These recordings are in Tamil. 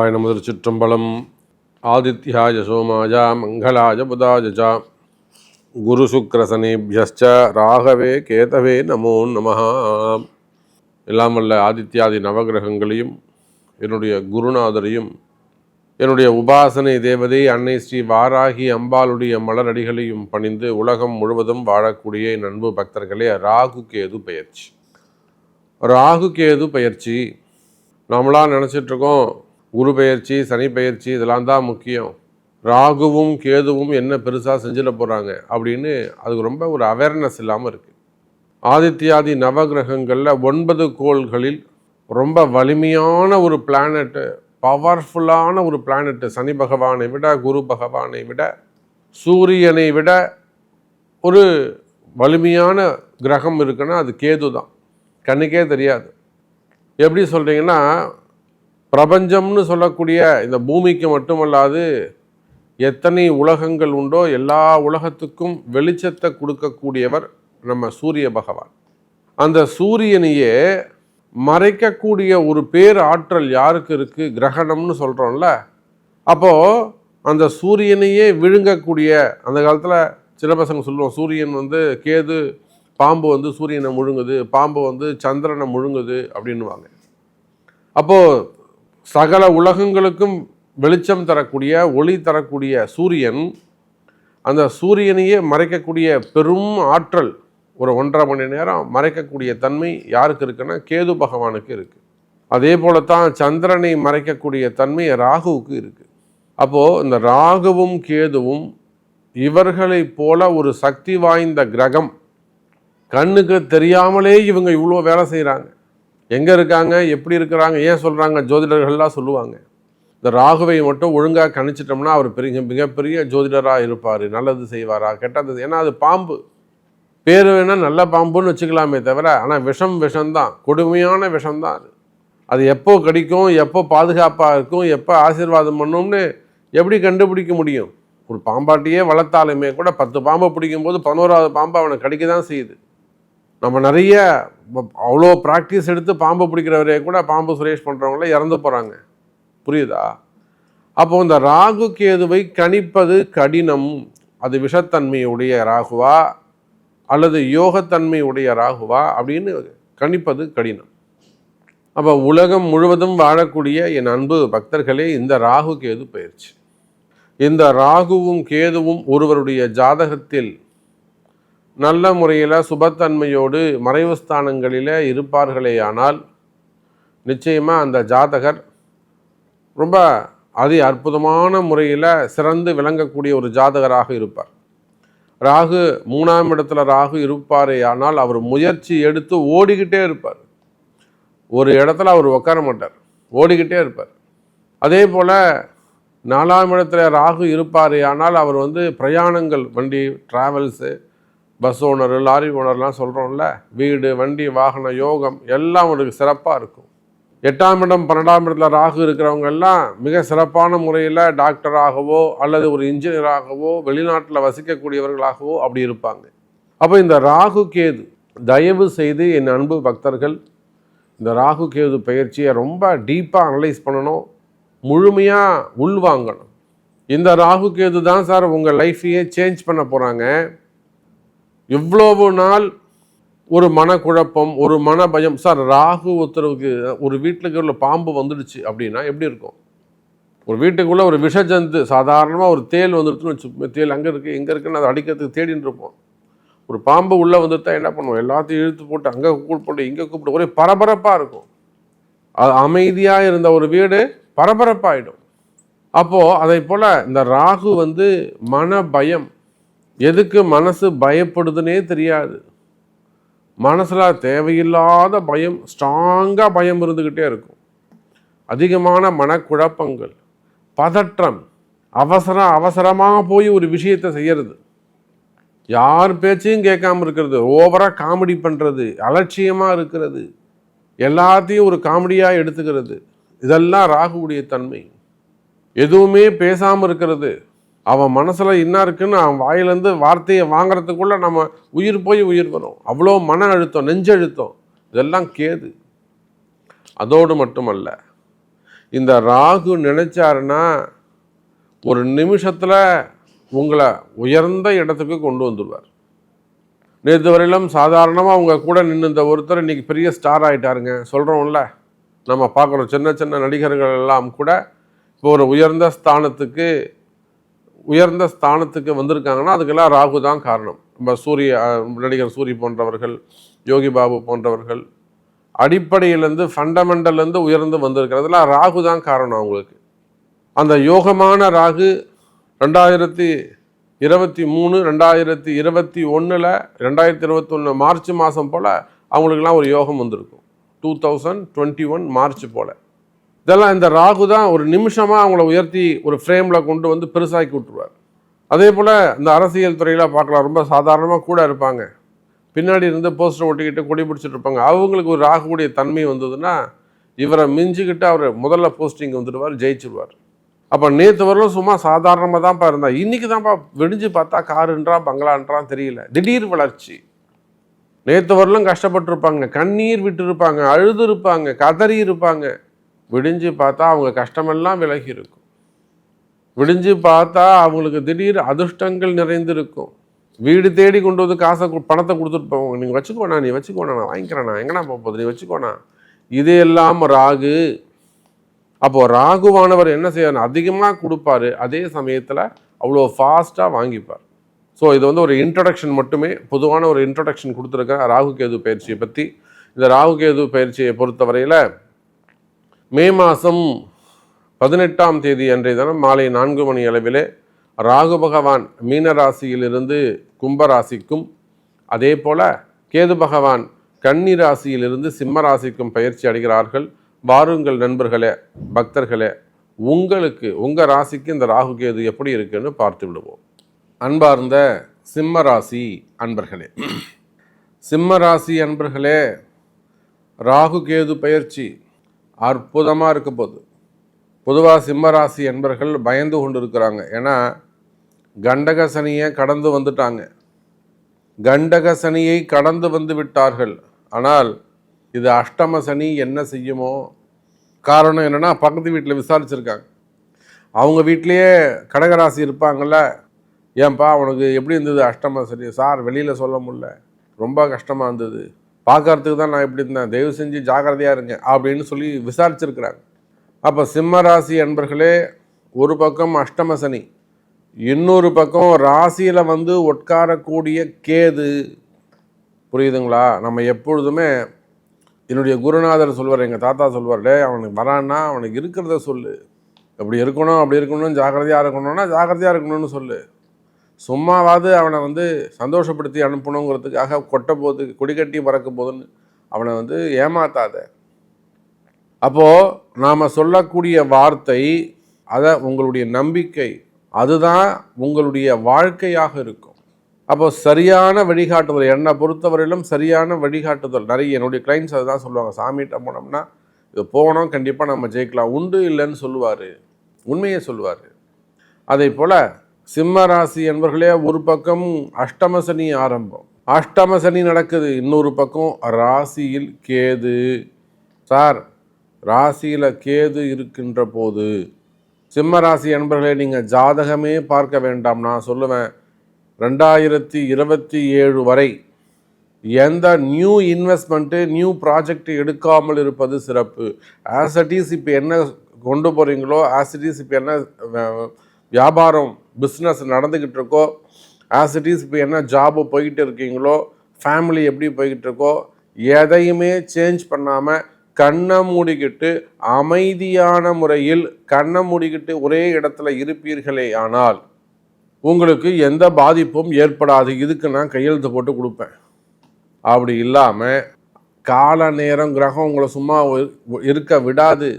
சிவாய நமது சிற்றம்பலம் ஆதித்யாய சோமாய மங்களாய புதாய ச. குரு சுக்ரசனேபியஸ்ச ராகவே கேதவே நமோ நம எல்லாம் வல்ல ஆதித்யாதி நவகிரகங்களையும் என்னுடைய குருநாதரையும் என்னுடைய உபாசனை தேவதை அன்னை ஸ்ரீ வாராகி அம்பாளுடைய மலரடிகளையும் பணிந்து உலகம் முழுவதும் வாழக்கூடிய என் அன்பு பக்தர்களே ராகு கேது பயிற்சி ராகு கேது பயிற்சி நாமளாம் நினச்சிட்ருக்கோம் குரு பெயர்ச்சி சனி பெயர்ச்சி இதெல்லாம் தான் முக்கியம். ராகுவும் கேதுவும் என்ன பெருசாக செஞ்சிட போகிறாங்க அப்படின்னு அதுக்கு ரொம்ப ஒரு அவேர்னஸ் இல்லாமல் இருக்குது ஆதித்யாதி நவகிரகங்களில் ஒன்பது கோள்களில் ரொம்ப வலிமையான ஒரு பிளானட்டு பவர்ஃபுல்லான ஒரு பிளானட்டு சனி பகவானை விட குரு பகவானை விட சூரியனை விட ஒரு வலிமையான கிரகம் இருக்குன்னா அது கேது தான் கண்ணுக்கே தெரியாது. எப்படி சொல்கிறீங்கன்னா பிரபஞ்சம்னு சொல்லக்கூடிய இந்த பூமிக்கு மட்டுமல்லாது எத்தனை உலகங்கள் உண்டோ எல்லா உலகத்துக்கும் வெளிச்சத்தை கொடுக்கக்கூடியவர் நம்ம சூரிய பகவான். அந்த சூரியனையே மறைக்கக்கூடிய ஒரு பேர் ஆற்றல் யாருக்கு இருக்குது கிரகணம்னு சொல்கிறோம்ல அப்போது அந்த சூரியனையே விழுங்கக்கூடிய அந்த காலத்தில் சில பசங்க சொல்லுவோம் சூரியன் வந்து கேது பாம்பு வந்து சூரியனை முழுங்குது பாம்பு வந்து சந்திரனை முழுங்குது அப்படின்னுவாங்க. அப்போது சகல உலகங்களுக்கும் வெளிச்சம் தரக்கூடிய ஒளி தரக்கூடிய சூரியன் அந்த சூரியனையே மறைக்கக்கூடிய பெரும் ஆற்றல் ஒரு ஒன்றரை மணி நேரம் மறைக்கக்கூடிய தன்மை யாருக்கு இருக்குன்னா கேது பகவானுக்கு இருக்குது அதே போல தான் சந்திரனை மறைக்கக்கூடிய தன்மை ராகுவுக்கு இருக்குது அப்போது இந்த ராகுவும் கேதுவும் இவர்களைப் போல ஒரு சக்தி வாய்ந்த கிரகம். கண்ணுக்கு தெரியாமலே இவங்க இவ்வளோ வேலை செய்கிறாங்க எங்கே இருக்காங்க எப்படி இருக்கிறாங்க ஏன் சொல்கிறாங்க ஜோதிடர்கள்லாம் சொல்லுவாங்க. இந்த ராகுவை மட்டும் ஒழுங்காக கணிச்சிட்டோம்னா அவர் பெரிய மிகப்பெரிய ஜோதிடராக இருப்பார் நல்லது செய்வாரா கெட்டது ஏன்னா அது பாம்பு. பேர் வேணால் நல்ல பாம்புன்னு வச்சுக்கலாமே தவிர ஆனால் விஷம் விஷம்தான் கொடுமையான விஷம்தான் அது. அது எப்போ கடிக்கும் எப்போ பாதுகாப்பாக இருக்கும் எப்போ ஆசீர்வாதம் பண்ணும்னு எப்படி கண்டுபிடிக்க முடியும்? ஒரு பாம்பாட்டியே வளர்த்தாலுமே கூட பத்து பாம்பை பிடிக்கும்போது பதினோராவது பாம்பு அவனை கடிக்க தான் செய்யுது. நம்ம நிறைய அவ்வளோ ப்ராக்டிஸ் எடுத்து பாம்பு பிடிக்கிறவரே கூட பாம்பு சுரேஷ் பண்ணுறவங்கள இறந்து போகிறாங்க புரியுதா? அப்போ இந்த ராகு கேதுவை கணிப்பது கடினம். அது விஷத்தன்மையுடைய ராகுவா? அல்லது யோகத்தன்மையுடைய ராகுவா? அப்படின்னு கணிப்பது கடினம். அப்போ உலகம் முழுவதும் வாழக்கூடிய என் அன்பு பக்தர்களே இந்த ராகு கேது பயிற்சி. இந்த ராகுவும் கேதுவும் ஒருவருடைய ஜாதகத்தில் நல்ல முறையில் சுபத்தன்மையோடு மறைவு ஸ்தானங்களில் இருப்பார்களேயானால் நிச்சயமாக அந்த ஜாதகர் ரொம்ப அதி அற்புதமான முறையில் சிறந்து விளங்கக்கூடிய ஒரு ஜாதகராக இருப்பார். ராகு மூணாம் இடத்துல ராகு இருப்பாரே ஆனால் அவர் முயற்சி எடுத்து ஓடிக்கிட்டே இருப்பார். ஒரு இடத்துல அவர் உட்கார மாட்டார் ஓடிக்கிட்டே இருப்பார். அதே போல் நாலாம் இடத்துல ராகு இருப்பாரே ஆனால் அவர் வந்து பிரயாணங்கள் வண்டி ட்ராவல்ஸு பஸ் ஓனர் லாரி ஓனர்லாம் சொல்கிறோம்ல வீடு வண்டி வாகன யோகம் எல்லாம் உங்களுக்கு சிறப்பாக இருக்கும். எட்டாம் இடம் பன்னெண்டாம் இடத்துல ராகு இருக்கிறவங்க எல்லாம் மிக சிறப்பான முறையில் டாக்டராகவோ அல்லது ஒரு இன்ஜினியராகவோ வெளிநாட்டில் வசிக்கக்கூடியவர்களாகவோ அப்படி இருப்பாங்க. அப்போ இந்த ராகு கேது தயவு செய்து என் அன்பு பக்தர்கள் இந்த ராகு கேது பயிற்சியை ரொம்ப டீப்பாக அனலைஸ் பண்ணணும். முழுமையாக உள்வாங்கணும். இந்த ராகு கேது தான் சார் உங்கள் லைஃப்பையே சேஞ்ச் பண்ண போகிறாங்க இவ்வளவு நாள் ஒரு மனக்குழப்பம் ஒரு மன பயம் சார் ராகு ஒருத்தருக்கு ஒரு வீட்டுக்கு உள்ள பாம்பு வந்துடுச்சு அப்படின்னா எப்படி இருக்கும்? ஒரு வீட்டுக்குள்ளே ஒரு விஷஜந்து சாதாரணமாக ஒரு தேல் வந்துடுச்சுன்னு வச்சு தேல் அங்கே இருக்குது எங்கே இருக்குன்னு அதை அடிக்கிறதுக்கு தேடின்னு இருப்போம். ஒரு பாம்பு உள்ளே வந்துட்டா என்ன பண்ணுவோம்? எல்லாத்தையும் இழுத்து போட்டு அங்கே கூப்பிட்டு இங்கே கூப்பிட்டு ஒரே பரபரப்பாக இருக்கும். அது அமைதியாக இருந்த ஒரு வீடு பரபரப்பாகிடும் அப்போது அதை போல் இந்த ராகு வந்து மன பயம் எதுக்கு மனசு பயப்படுதுன்னே தெரியாது. மனசில் தேவையில்லாத பயம் ஸ்ட்ராங்காக பயம் இருந்துக்கிட்டே இருக்கும். அதிகமான மனக்குழப்பங்கள் பதற்றம் அவசரம் அவசரமாக போய் ஒரு விஷயத்தை செய்யறது. யார் பேச்சையும் கேட்காம இருக்கிறது ஓவராக காமெடி பண்ணுறது அலட்சியமாக இருக்கிறது எல்லாத்தையும் ஒரு காமெடியாக எடுத்துக்கிறது. இதெல்லாம் ராகுவுடைய தன்மை. எதுவுமே பேசாமல் இருக்கிறது. அவன் மனசில் என்ன இருக்குன்னு அவன் வாயிலேருந்து வார்த்தையை வாங்குறதுக்குள்ளே நம்ம உயிர் போய் உயிர் வரும். அவ்வளோ மன அழுத்தம் நெஞ்சழுத்தம் இதெல்லாம் கேது. அதோடு மட்டுமல்ல இந்த ராகு நினைச்சாருன்னா ஒரு நிமிஷத்தில் உங்களை உயர்ந்த இடத்துக்கு கொண்டு வந்துடுவார். நேற்று வரையிலும் சாதாரணமாக அவங்க கூட நின்று இந்த ஒருத்தர் இன்னைக்கு பெரிய ஸ்டார் ஆகிட்டாருங்க சொல்கிறோம்ல நம்ம பார்க்குறோம் சின்ன சின்ன நடிகர்கள் எல்லாம் கூட இப்போ ஒரு உயர்ந்த ஸ்தானத்துக்கு உயர்ந்த ஸ்தானத்துக்கு வந்திருக்காங்கன்னா அதுக்கெல்லாம் ராகு தான் காரணம். நம்ம சூரிய நடிகர் சூரி போன்றவர்கள் யோகி பாபு போன்றவர்கள் அடிப்படையிலேருந்து ஃபண்டமெண்டல்லேருந்து உயர்ந்து வந்திருக்கிறதுல ராகு தான் காரணம் அவங்களுக்கு. அந்த யோகமான ராகு ரெண்டாயிரத்தி இருபத்தி மூணு ரெண்டாயிரத்தி இருபத்தி ஒன்றில் ரெண்டாயிரத்தி இருபத்தொன்று மார்ச் மாதம் போல் அவங்களுக்கெல்லாம் ஒரு யோகம் வந்திருக்கும். Two thousand twenty one March போல். இதெல்லாம் இந்த ராகு தான் ஒரு நிமிஷமாக அவங்கள உயர்த்தி ஒரு ஃப்ரேமில் கொண்டு வந்து பெருசாக்கி விட்டுருவார். அதே போல் இந்த அரசியல் துறையில் பார்க்கலாம் ரொம்ப சாதாரணமாக கூட இருப்பாங்க. பின்னாடி இருந்து போஸ்டர் ஒட்டிக்கிட்டு கொடி பிடிச்சிட்டு இருப்பாங்க. அவங்களுக்கு ஒரு ராகுடைய தன்மை வந்ததுன்னா இவரை மிஞ்சிக்கிட்டு அவர் முதல்ல போஸ்டிங் வந்துடுவார் ஜெயிச்சிருவார். அப்போ நேற்று வரலும் சும்மா சாதாரணமாக தான்ப்பா இருந்தா இன்றைக்கி தான்ப்பா விடிஞ்சு பார்த்தா காருன்றா பங்களான்றான் தெரியல. திடீர் வளர்ச்சி. நேற்று வரலும் கஷ்டப்பட்டிருப்பாங்க. கண்ணீர் விட்டு இருப்பாங்க அழுது இருப்பாங்க கதறி இருப்பாங்க விடிஞ்சு பார்த்தா அவங்க கஷ்டமெல்லாம் விலகி இருக்கும் விடிஞ்சு பார்த்தா அவங்களுக்கு திடீர் அதிர்ஷ்டங்கள் நிறைந்திருக்கும். வீடு தேடி கொண்டு வந்து காசை பணத்தை கொடுத்துட்டு போவாங்க. நீங்கள் வச்சுக்கோண்ணா நீ வச்சுக்கோண்ணா நான் வாங்கிக்கிறேண்ணா எங்கண்ணா போகுது? நீ வச்சுக்கோண்ணா இது எல்லாம் ராகு அப்போது ராகுவானவர் என்ன செய்யணும் அதிகமாக கொடுப்பாரு. அதே சமயத்தில் அவ்வளோ ஃபாஸ்ட்டாக வாங்கிப்பார். ஸோ இது வந்து ஒரு இன்ட்ரடக்ஷன் மட்டுமே. பொதுவான ஒரு இன்ட்ரடக்ஷன் கொடுத்துருக்கேன் ராகு கேது பயிற்சியை பற்றி இந்த ராகு கேது பயிற்சியை பொறுத்தவரையில் மே மாதம் பதினெட்டாம் தேதி அன்றைய தினம் மாலை நான்கு மணி அளவிலே ராகு பகவான் மீன ராசியிலிருந்து கும்பராசிக்கும் அதே போல கேது பகவான் கன்னி ராசியிலிருந்து சிம்ம ராசிக்கும் பயிற்சி அடைகிறார்கள். வாருங்கள் நண்பர்களே பக்தர்களே உங்களுக்கு உங்கள் ராசிக்கு இந்த ராகு கேது எப்படி இருக்குன்னு பார்த்து விடுவோம். அன்பார்ந்த சிம்ம ராசி அன்பர்களே சிம்ம ராசி அன்பர்களே ராகு கேது பயிற்சி அற்புதமாக இருக்க போகுது. பொதுவாக சிம்மராசி என்பர்கள் பயந்து கொண்டு இருக்கிறாங்க ஏன்னா கண்டக சனியை கடந்து வந்துட்டாங்க. கண்டக சனியை கடந்து வந்து விட்டார்கள். ஆனால் இது அஷ்டம சனி என்ன செய்யுமோ? காரணம் என்னென்னா பக்கத்து வீட்டில் விசாரிச்சிருக்காங்க. அவங்க வீட்லேயே கடகராசி இருப்பாங்கள்ல ஏன்பா அவனுக்கு எப்படி இருந்தது அஷ்டம சனி? சார் வெளியில் சொல்ல முடில ரொம்ப கஷ்டமாக இருந்தது. பார்க்கறதுக்கு தான் நான் இப்படி இருந்தேன். தயவு செஞ்சு ஜாக்கிரதையாக இருங்க அப்படின்னு சொல்லி விசாரிச்சிருக்கிறாங்க. அப்போ சிம்ம ராசி அன்பர்களே ஒரு பக்கம் அஷ்டம சனி இன்னொரு பக்கம் ராசியில் வந்து உட்காரக்கூடிய கேது. புரியுதுங்களா? நம்ம எப்பொழுதுமே என்னுடைய குருநாதர் சொல்வார் எங்கள் தாத்தா சொல்வார் டே அவனுக்கு வரான்னா அவனுக்கு இருக்கிறத சொல்லு. அப்படி இருக்கணும் அப்படி இருக்கணும் ஜாக்கிரதையாக இருக்கணும்னா ஜாக்கிரதையாக இருக்கணும்னு சொல்லு. சும்மாவாவது அவனை வந்து சந்தோஷப்படுத்தி அனுப்பணுங்கிறதுக்காக கொட்ட போது கொடிக்கட்டி பறக்க போதுன்னு அவனை வந்து ஏமாத்தாத. அப்போது நாம் சொல்லக்கூடிய வார்த்தை அதை உங்களுடைய நம்பிக்கை அதுதான் உங்களுடைய வாழ்க்கையாக இருக்கும். அப்போ சரியான வழிகாட்டுதல் என்னை பொறுத்தவரையிலும் சரியான வழிகாட்டுதல். நிறைய என்னுடைய கிளைண்ட்ஸ் அதுதான் சொல்லுவாங்க. சாமிகிட்ட போனோம்னா இது போனோம் கண்டிப்பாக நம்ம ஜெயிக்கலாம். உண்டு இல்லைன்னு சொல்லுவார். உண்மையை சொல்லுவார். அதே போல் சிம்ம ராசி என்பர்களே ஒரு பக்கம் அஷ்டம சனி ஆரம்பம். அஷ்டம சனி நடக்குது. இன்னொரு பக்கம் ராசியில் கேது. சார் ராசியில் கேது இருக்கின்ற போது சிம்ம ராசி என்பர்களே நீங்கள் ஜாதகமே பார்க்க வேண்டாம். நான் சொல்லுவேன் ரெண்டாயிரத்தி இருபத்தி ஏழு வரை எந்த நியூ இன்வெஸ்ட்மெண்ட்டு நியூ ப்ராஜெக்ட் எடுக்காமல் இருப்பது சிறப்பு. ஆசட்டிஸ் இப்போ என்ன கொண்டு போகிறீங்களோ ஆசிட்டிஸ் இப்போ என்ன வியாபாரம் பிஸ்னஸ் நடந்துக்கிட்டு இருக்கோ ஆஸ் இட் இஸ் இப்போ என்ன ஜாபு போய்கிட்டு இருக்கீங்களோ ஃபேமிலி எப்படி போய்கிட்டு இருக்கோ எதையுமே சேஞ்ச் பண்ணாமல் கண்ணை மூடிக்கிட்டு அமைதியான முறையில் கண்ணை மூடிக்கிட்டு ஒரே இடத்துல இருப்பீர்களே ஆனால் உங்களுக்கு எந்த பாதிப்பும் ஏற்படாது. இதுக்கு நான் கையெழுத்து போட்டு கொடுப்பேன். அப்படி இல்லாமல் கால நேரம் கிரகம் உங்களை சும்மா இருக்க விடாது.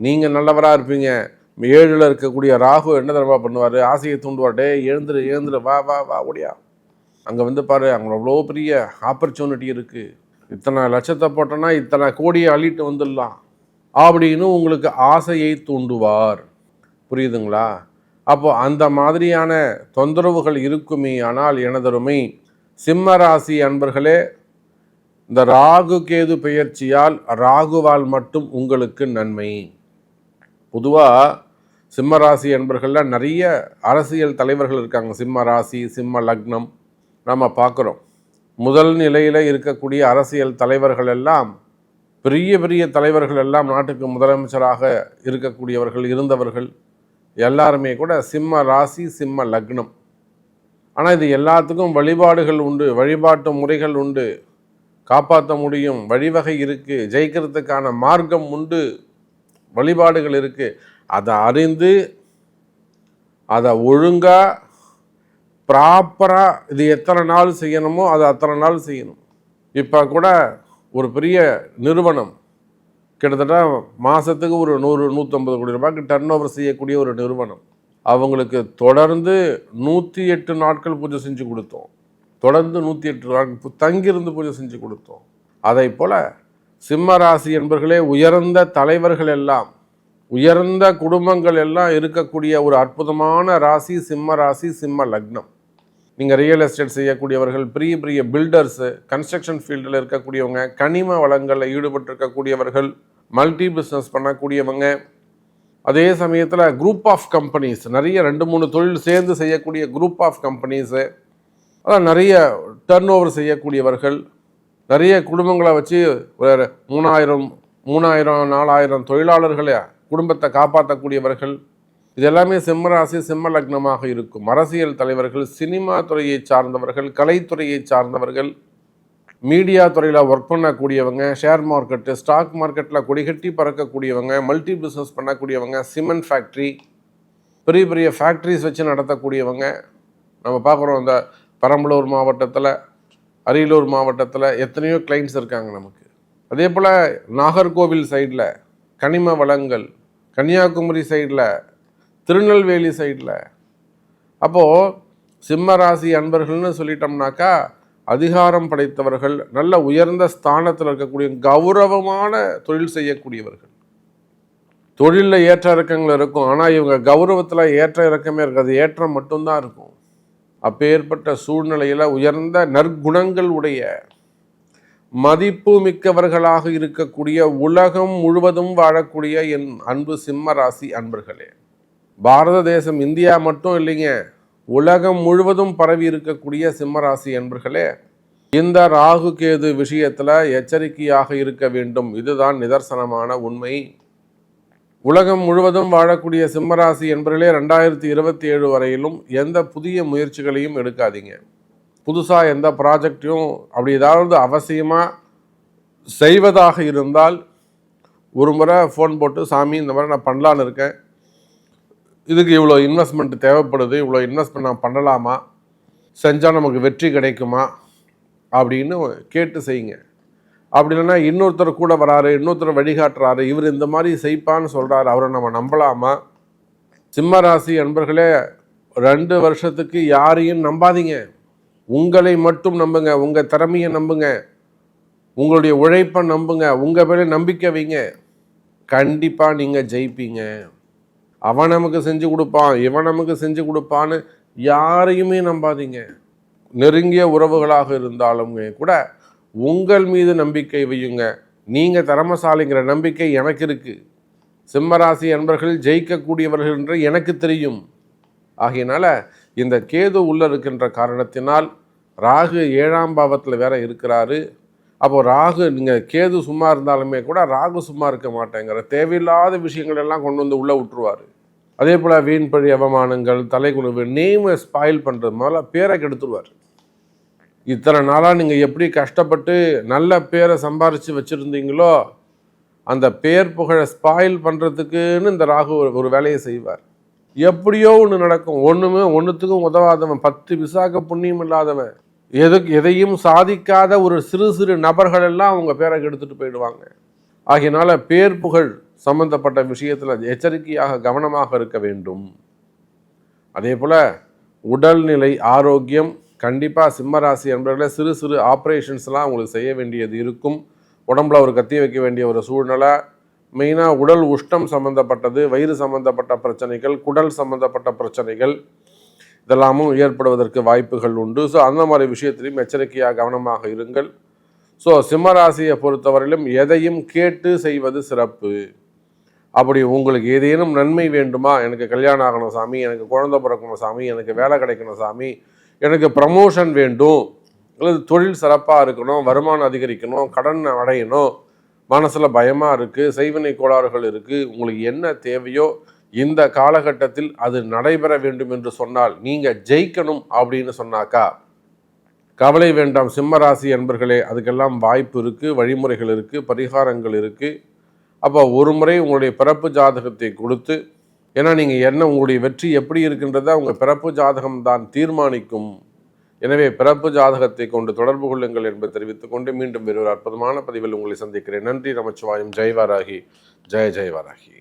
நீங்கள் நல்லவராக இருப்பீங்க. ஏழில் இருக்கக்கூடிய ராகு என்ன தடவை பண்ணுவார்? ஆசையை தூண்டுவார். டே எழுந்துரு எழுந்துரு வா வா வா ஓடியா. அங்கே வந்து பாரு அங்கே அவ்வளோ பெரிய ஆப்பர்ச்சுனிட்டி இருக்குது இத்தனை லட்சத்தை போட்டோன்னா இத்தனை கோடியை அள்ளிட்டு வந்துடலாம். அப்படின்னு உங்களுக்கு ஆசையை தூண்டுவார். புரியுதுங்களா? அப்போ அந்த மாதிரியான தொந்தரவுகள் இருக்குமே. ஆனால் எனதருமை சிம்ம ராசி அன்பர்களே இந்த ராகு கேது பெயர்ச்சியால் ராகுவால் மட்டும் உங்களுக்கு நன்மை. பொதுவாக சிம்ம ராசி என்பர்களில் நிறைய அரசியல் தலைவர்கள் இருக்காங்க. சிம்ம ராசி சிம்ம லக்னம் நம்ம பார்க்குறோம். முதல் நிலையில் இருக்கக்கூடிய அரசியல் தலைவர்கள் எல்லாம் பெரிய பெரிய தலைவர்கள் எல்லாம் நாட்டுக்கு முதலமைச்சராக இருக்கக்கூடியவர்கள் இருந்தவர்கள் எல்லாருமே கூட சிம்ம ராசி சிம்ம லக்னம். ஆனால் இது எல்லாத்துக்கும் வழிபாடுகள் உண்டு வழிபாட்டு முறைகள் உண்டு. காப்பாற்ற முடியும் வழிவகை இருக்குது ஜெயிக்கிறதுக்கான மார்க்கம் உண்டு வழிபாடுகள் இருக்குது அதை அறிந்து அதை ஒழுங்காக ப்ராப்பராக இது எத்தனை நாள் செய்யணுமோ அதை அத்தனை நாள் செய்யணும். இப்போ கூட ஒரு பெரிய நிறுவனம் கிட்டத்தட்ட மாதத்துக்கு ஒரு நூறு நூற்றம்பது கோடி ரூபாய்க்கு டர்ன் ஓவர் செய்யக்கூடிய ஒரு நிறுவனம். அவங்களுக்கு தொடர்ந்து நூற்றி எட்டு நாட்கள் பூஜை செஞ்சு கொடுத்தோம். தொடர்ந்து நூற்றி எட்டு நாட்கள் தங்கியிருந்து பூஜை செஞ்சு கொடுத்தோம். அதை போல் சிம்ம ராசி என்பர்களே உயர்ந்த தலைவர்கள் எல்லாம் உயர்ந்த குடும்பங்கள் எல்லாம் இருக்கக்கூடிய ஒரு அற்புதமான ராசி சிம்ம ராசி சிம்ம லக்னம். நீங்கள் ரியல் எஸ்டேட் செய்யக்கூடியவர்கள் பெரிய பெரிய பில்டர்ஸு கன்ஸ்ட்ரக்ஷன் ஃபீல்டில் இருக்கக்கூடியவங்க கனிம வளங்களில் ஈடுபட்டிருக்கக்கூடியவர்கள் மல்டி பிஸ்னஸ் பண்ணக்கூடியவங்க. அதே சமயத்தில் குரூப் ஆஃப் கம்பெனிஸ் நிறைய ரெண்டு மூணு தொழில் சேர்ந்து செய்யக்கூடிய குரூப் ஆஃப் கம்பெனிஸு அதான் நிறைய டர்ன் ஓவர் செய்யக்கூடியவர்கள். நிறைய குடும்பங்களை வச்சு ஒரு மூணாயிரம் மூணாயிரம் நாலாயிரம் தொழிலாளர்களை குடும்பத்தை காப்பாற்றக்கூடியவர்கள். இது எல்லாமே சிம்மராசி சிம்ம லக்னமாக இருக்கும். அரசியல் தலைவர்கள் சினிமா துறையை சார்ந்தவர்கள் கலைத்துறையை சார்ந்தவர்கள் மீடியா துறையில் ஒர்க் பண்ணக்கூடியவங்க ஷேர் மார்க்கெட்டு ஸ்டாக் மார்க்கெட்டில் கொடிகட்டி பறக்கக்கூடியவங்க மல்டி பிஸ்னஸ் பண்ணக்கூடியவங்க சிமெண்ட் ஃபேக்ட்ரி பெரிய பெரிய ஃபேக்ட்ரிஸ் வச்சு நடத்தக்கூடியவங்க. நம்ம பார்க்குறோம் இந்த பெரம்பலூர் மாவட்டத்தில் அரியலூர் மாவட்டத்தில் எத்தனையோ கிளைண்ட்ஸ் இருக்காங்க நமக்கு. அதே போல் நாகர்கோவில் சைடில் கனிம வளங்கள் கன்னியாகுமரி சைடில் திருநெல்வேலி சைடில். அப்போது சிம்ம ராசி அன்பர்கள்னு சொல்லிட்டோம்னாக்கா அதிகாரம் படைத்தவர்கள் நல்ல உயர்ந்த ஸ்தானத்தில் இருக்கக்கூடிய கௌரவமான தொழில் செய்யக்கூடியவர்கள். தொழிலில் ஏற்ற இறக்கங்கள் இருக்கும் ஆனால் இவங்க கௌரவத்தில் ஏற்ற இறக்கமே இருக்காது ஏற்றம் மட்டும்தான் இருக்கும். அப்பேற்பட்ட சூழ்நிலையில் உயர்ந்த நற்குணங்கள் உடைய மதிப்பு மிக்கவர்களாக இருக்கக்கூடிய உலகம் முழுவதும் வாழக்கூடிய என் அன்பு சிம்ம ராசி அன்பர்களே. பாரத தேசம் இந்தியா மட்டும் இல்லைங்க உலகம் முழுவதும் பரவி இருக்கக்கூடிய சிம்மராசி அன்பர்களே இந்த ராகு கேது விஷயத்தில் எச்சரிக்கையாக இருக்க வேண்டும். இதுதான் நிதர்சனமான உண்மை. உலகம் முழுவதும் வாழக்கூடிய சிம்மராசி என்பர்களே ரெண்டாயிரத்தி இருபத்தி ஏழு வரையிலும் எந்த புதிய முயற்சிகளையும் எடுக்காதீங்க. புதுசாக எந்த ப்ராஜெக்டையும் அப்படி ஏதாவது அவசியமாக செய்வதாக இருந்தால் ஒரு முறை ஃபோன் போட்டு சாமி இந்த மாதிரி நான் பண்ணலான்னு இருக்கேன். இதுக்கு இவ்வளோ இன்வெஸ்ட்மெண்ட் தேவைப்படுது. இவ்வளோ இன்வெஸ்ட்மெண்ட் நான் பண்ணலாமா? செஞ்சால் நமக்கு வெற்றி கிடைக்குமா? அப்படின்னு கேட்டு செய்யுங்க. அப்படி இல்லைன்னா இன்னொருத்தர் கூட வராரு இன்னொருத்தர் வழிகாட்டுறாரு இவர் இந்த மாதிரி செய்ப்பான்னு சொல்கிறாரு அவரை நம்ம நம்பலாமா? சிம்ம ராசி அன்பர்களே ரெண்டு வருஷத்துக்கு யாரையும் நம்பாதீங்க. உங்களை மட்டும் நம்புங்க உங்கள் திறமையை நம்புங்க உங்களுடைய உழைப்பை நம்புங்க உங்கள் மேலே நம்பிக்கை வைங்க. கண்டிப்பாக நீங்கள் ஜெயிப்பீங்க. அவன் நமக்கு செஞ்சு கொடுப்பான் இவன் நமக்கு செஞ்சு கொடுப்பான்னு யாரையுமே நம்பாதீங்க. நெருங்கிய உறவுகளாக இருந்தாலும் கூட உங்கள் மீது நம்பிக்கை வையுங்க. நீங்கள் திறமசாலிங்கிற நம்பிக்கை எனக்கு இருக்குது சிம்மராசி அன்பர்கள் ஜெயிக்கக்கூடியவர்கள் என்று எனக்கு தெரியும். ஆகையினால இந்த கேது உள்ள இருக்கின்ற காரணத்தினால் ராகு ஏழாம் பாவத்தில் வேற இருக்கிறாரு. அப்போ ராகு நீங்கள் கேது சும்மா இருந்தாலுமே கூட ராகு சும்மா இருக்க மாட்டேங்கிற தேவையில்லாத விஷயங்கள் எல்லாம் கொண்டு வந்து உள்ளே விட்டுருவார். அதே போல் வீண்பழி அவமானங்கள் தலைக்குழுவு நேமை ஸ்பாயில் பண்ணுறது முதல்ல பேரை கெடுத்துருவார். இத்தனை நாளாக நீங்கள் எப்படி கஷ்டப்பட்டு நல்ல பேரை சம்பாரித்து வச்சுருந்தீங்களோ அந்த பேர் புகழை ஸ்பாயில் பண்ணுறதுக்குன்னு இந்த ராகு ஒரு வேலையை செய்வார். எப்படியோ ஒன்று நடக்கும். ஒன்றுமே ஒன்றுத்துக்கும் உதவாதவன். பத்து விசாக புண்ணியம் இல்லாதவன். எதுக்கு எதையும் சாதிக்காத ஒரு சிறு சிறு நபர்கள் எல்லாம் அவங்க பேரை கெடுத்துட்டு போயிடுவாங்க. ஆகையினால பேர் புகழ் சம்பந்தப்பட்ட விஷயத்தில் எச்சரிக்கையாக கவனமாக இருக்க வேண்டும். அதே போல் உடல்நிலை ஆரோக்கியம் கண்டிப்பாக சிம்மராசி என்பவர்களே சிறு சிறு ஆப்ரேஷன்ஸ்லாம் அவங்களுக்கு செய்ய வேண்டியது இருக்கும். உடம்புல ஒரு கத்தி வைக்க வேண்டிய ஒரு சூழ்நிலை. மெயினாக உடல் உஷ்டம் சம்மந்தப்பட்டது வயிறு சம்மந்தப்பட்ட பிரச்சனைகள் குடல் சம்மந்தப்பட்ட பிரச்சனைகள். இதெல்லாமும் ஏற்படுவதற்கு வாய்ப்புகள் உண்டு. ஸோ அந்த மாதிரி விஷயத்திலையும் எச்சரிக்கையாக கவனமாக இருங்கள். ஸோ சிம்மராசியை பொறுத்தவரையிலும் எதையும் கேட்டு செய்வது சிறப்பு. அப்படி உங்களுக்கு ஏதேனும் நன்மை வேண்டுமா? எனக்கு கல்யாணம் ஆகணும் சாமி எனக்கு குழந்தை பிறக்கணும் சாமி எனக்கு வேலை கிடைக்கணும் சாமி எனக்கு ப்ரமோஷன் வேண்டும். அல்லது தொழில் சிறப்பாக இருக்கணும் வருமானம் அதிகரிக்கணும் கடன் அடையணும். மனசில் பயமாக இருக்குது செய்வினை கோளாறுகள் இருக்குது உங்களுக்கு என்ன தேவையோ இந்த காலகட்டத்தில் அது நடைபெற வேண்டும் என்று சொன்னால் நீங்கள் ஜெயிக்கணும் அப்படின்னு சொன்னாக்கா கவலை வேண்டாம். சிம்மராசி என்பர்களே அதுக்கெல்லாம் வாய்ப்பு இருக்குது வழிமுறைகள் இருக்குது பரிகாரங்கள் இருக்குது அப்போ ஒரு முறை உங்களுடைய பிறப்பு ஜாதகத்தை கொடுத்து ஏன்னா நீங்கள் என்ன உங்களுடைய வெற்றி எப்படி இருக்கின்றதை உங்கள் பிறப்பு ஜாதகம் தான் தீர்மானிக்கும். எனவே பிறப்பு ஜாதகத்தை கொண்டு தொடர்பு கொள்ளுங்கள் என்பதை தெரிவித்துக் கொண்டு மீண்டும் வேறு ஒரு அற்புதமான பதிவில் உங்களை சந்திக்கிறேன். நன்றி நமச்சிவாயம். ஜெய்வாராகி ஜெய ஜெயவாராகி